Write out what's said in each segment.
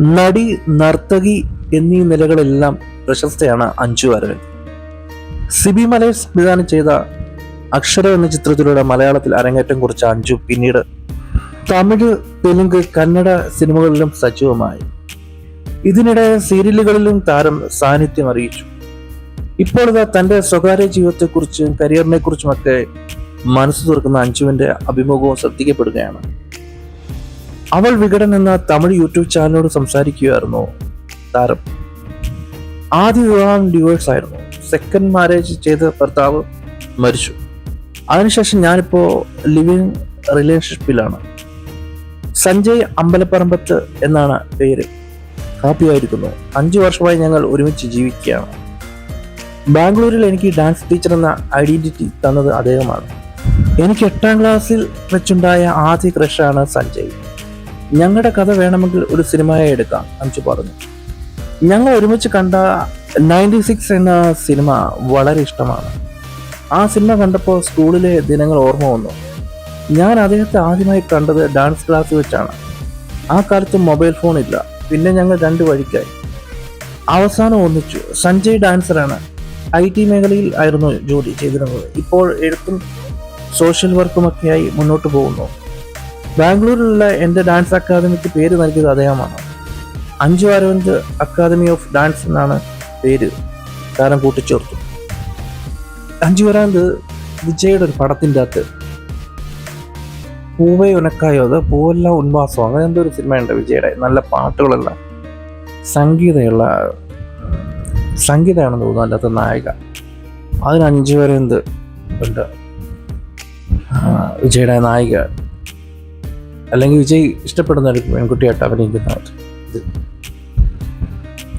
നടി നർത്തകി എന്നീ നിലകളെല്ലാം പ്രശസ്തയാണ് അഞ്ചു അരവിന്ദ്. സിബി മലയിൽ സംവിധാനം ചെയ്ത അക്ഷര എന്ന ചിത്രത്തിലൂടെ മലയാളത്തിൽ അരങ്ങേറ്റം കുറിച്ച അഞ്ചു പിന്നീട് തമിഴ് തെലുങ്ക് കന്നഡ സിനിമകളിലും സജീവമായി. ഇതിനിടെ സീരിയലുകളിലും താരം സാന്നിധ്യം അറിയിച്ചു. ഇപ്പോൾ ഇതാ തന്റെ സ്വകാര്യ ജീവിതത്തെക്കുറിച്ചും കരിയറിനെ കുറിച്ചുമൊക്കെ മനസ്സ് തുറക്കുന്ന അഞ്ചുവിന്റെ അഭിമുഖവും ശ്രദ്ധിക്കപ്പെടുകയാണ്. അവൾ വികടൻ എന്ന തമിഴ് യൂട്യൂബ് ചാനലിനോട് സംസാരിക്കുകയായിരുന്നു. താരം. ആദ്യ വിവാഹം ഡിവോഴ്സ് ആയിരുന്നു. സെക്കൻഡ് മാരേജ് ചെയ്ത ഭർത്താവ് മരിച്ചു. അതിനുശേഷം ഞാനിപ്പോ ലിവിങ് റിലേഷൻഷിപ്പിലാണ് സഞ്ജയ് അമ്പലപ്പറമ്പത്ത് എന്നാണ് പേര്. ഹാപ്പി ആയിരിക്കുന്നു. അഞ്ചു വർഷമായി ഞങ്ങൾ ഒരുമിച്ച് ജീവിക്കുകയാണ്. ബാംഗ്ലൂരിൽ എനിക്ക് ഡാൻസ് ടീച്ചർ എന്ന ഐഡന്റിറ്റി തന്നത് അദ്ദേഹമാണ്. എനിക്ക് എട്ടാം ക്ലാസ്സിൽ വെച്ചുണ്ടായ ആദ്യ ക്രഷാണ് സഞ്ജയ്. ഞങ്ങളുടെ കഥ വേണമെങ്കിൽ ഒരു സിനിമയായി എടുക്കാം അഞ്ചു പറഞ്ഞു ഞങ്ങൾ ഒരുമിച്ച് കണ്ട നയന്റി സിക്സ് എന്ന സിനിമ വളരെ ഇഷ്ടമാണ്. ആ സിനിമ കണ്ടപ്പോൾ സ്കൂളിലെ ദിനങ്ങൾ ഓർമ്മ വന്നു. ഞാൻ അദ്ദേഹത്തെ ആദ്യമായി കണ്ടത് ഡാൻസ് ക്ലാസ് വെച്ചാണ്. ആ കാലത്ത് മൊബൈൽ ഫോൺ ഇല്ല. പിന്നെ ഞങ്ങൾ രണ്ട് വഴിക്കായി. അവസാനം ഒന്നിച്ചു. സഞ്ജയ് ഡാൻസറാണ് ഐ ടി മേഖലയിൽ ആയിരുന്നു ജോലി ചെയ്തിരുന്നത്. ഇപ്പോൾ എഴുത്തും സോഷ്യൽ വർക്കുമൊക്കെയായി മുന്നോട്ട് പോകുന്നു. ബാംഗ്ലൂരിലുള്ള എന്റെ ഡാൻസ് അക്കാദമിക്ക് പേര് നൽകിയത് അദ്ദേഹമാണ്. Anju Aravind academy of dance എന്നാണ് പേര്. താരം കൂട്ടിച്ചേർത്തു. അഞ്ചു അരവിന്ദ് വിജയുടെ ഒരു പടത്തിന്റെ അകത്ത് പൂവേ ഉനക്കായോ അത് പൂവെല്ലാം ഉന്മാസം അങ്ങനെ എന്തോ ഒരു സിനിമയുണ്ട് വിജയുടെ. നല്ല പാട്ടുകളുള്ള സംഗീതമുള്ള സംഗീതമാണെന്ന് തോന്നുന്നു അല്ലാത്ത നായിക. അതിന് അഞ്ചു വരെ എന്ത് ഉണ്ട് വിജയുടെ നായിക. അല്ലെങ്കിൽ വിജയ് ഇഷ്ടപ്പെടുന്ന ഒരു പെൺകുട്ടിയായിട്ട് അഭിനയിക്കുന്ന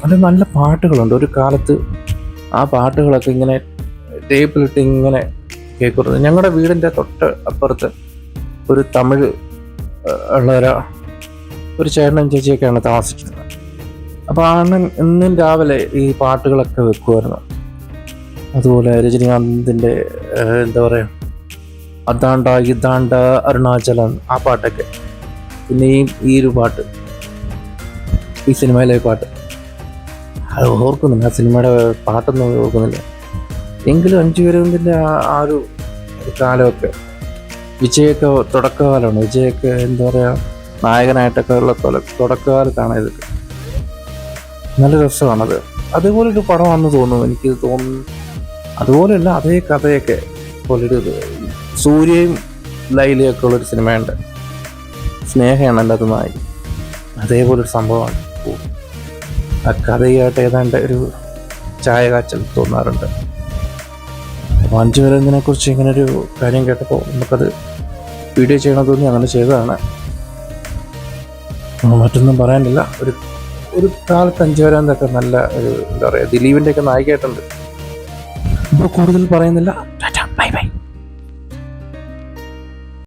ഇത് നല്ല പാട്ടുകളുണ്ട്. ഒരു കാലത്ത് ആ പാട്ടുകളൊക്കെ ഇങ്ങനെ ടേപ്പിലിട്ട് ഇങ്ങനെ കേൾക്കുന്നത് ഞങ്ങളുടെ വീടിന്റെ തൊട്ട് അപ്പുറത്ത് ഒരു തമിഴ് ഉള്ള ഒരു ഒരു ചേട്ടനും ചേച്ചിയൊക്കെയാണ് താമസിക്കുന്നത് അപ്പോൾ അണ്ണൻ ഇന്നും രാവിലെ ഈ പാട്ടുകളൊക്കെ വെക്കുമായിരുന്നു. അതുപോലെ രജനീകാന്തിന്റെ എന്താ പറയുക അതാണ്ട ഇതാണ്ട അരുണാചലം ആ പാട്ടൊക്കെ. പിന്നെ ഈ ഒരു പാട്ട്. ഈ സിനിമയിലെ പാട്ട്. അത് ഓർക്കുന്നില്ല. ആ സിനിമയുടെ പാട്ടൊന്നും ഓർക്കുന്നില്ല. എങ്കിലും അഞ്ചു പേരതിന്റെ ആ ഒരു കാലമൊക്കെ. വിജയൊക്കെ തുടക്കകാലമാണ്. വിജയൊക്കെ എന്താ പറയുക നായകനായിട്ടൊക്കെ ഉള്ള തൊല- തുടക്കകാലത്താണ് ഇതൊക്കെ. നല്ല രസമാണത്. അതേപോലെ ഒരു പടമാണെന്ന് തോന്നുന്നു. എനിക്ക് തോന്നുന്നു. അതുപോലെയല്ല അതേ കഥയൊക്കെ പോലൊരു. സൂര്യയും ലൈലയൊക്കെ ഉള്ളൊരു സിനിമയുണ്ട്. സ്നേഹയാണ് എന്റെ അത് നായി അതേപോലെ ഒരു സംഭവമാണ്. ആ കഥയായിട്ട് ഏതാണ്ട് ഒരു ചായ കാച്ചൽ തോന്നാറുണ്ട്. അപ്പോൾ അഞ്ചു പേരെന്തിനെ കുറിച്ച് ഇങ്ങനെ ഒരു കാര്യം കേട്ടപ്പോൾ നമുക്കത് വീഡിയോ ചെയ്യണമെന്ന് തോന്നി അങ്ങനെ ചെയ്തതാണ്. മറ്റൊന്നും പറയാനില്ല. ഒരു ഒരു കാലത്ത് അഞ്ചു പേരെന്തൊക്കെ നല്ല ഒരു എന്താ പറയുക ദിലീപിന്റെയൊക്കെ നായികയായിട്ടുണ്ട്. അപ്പോൾ കൂടുതൽ പറയുന്നില്ല. Bye bye.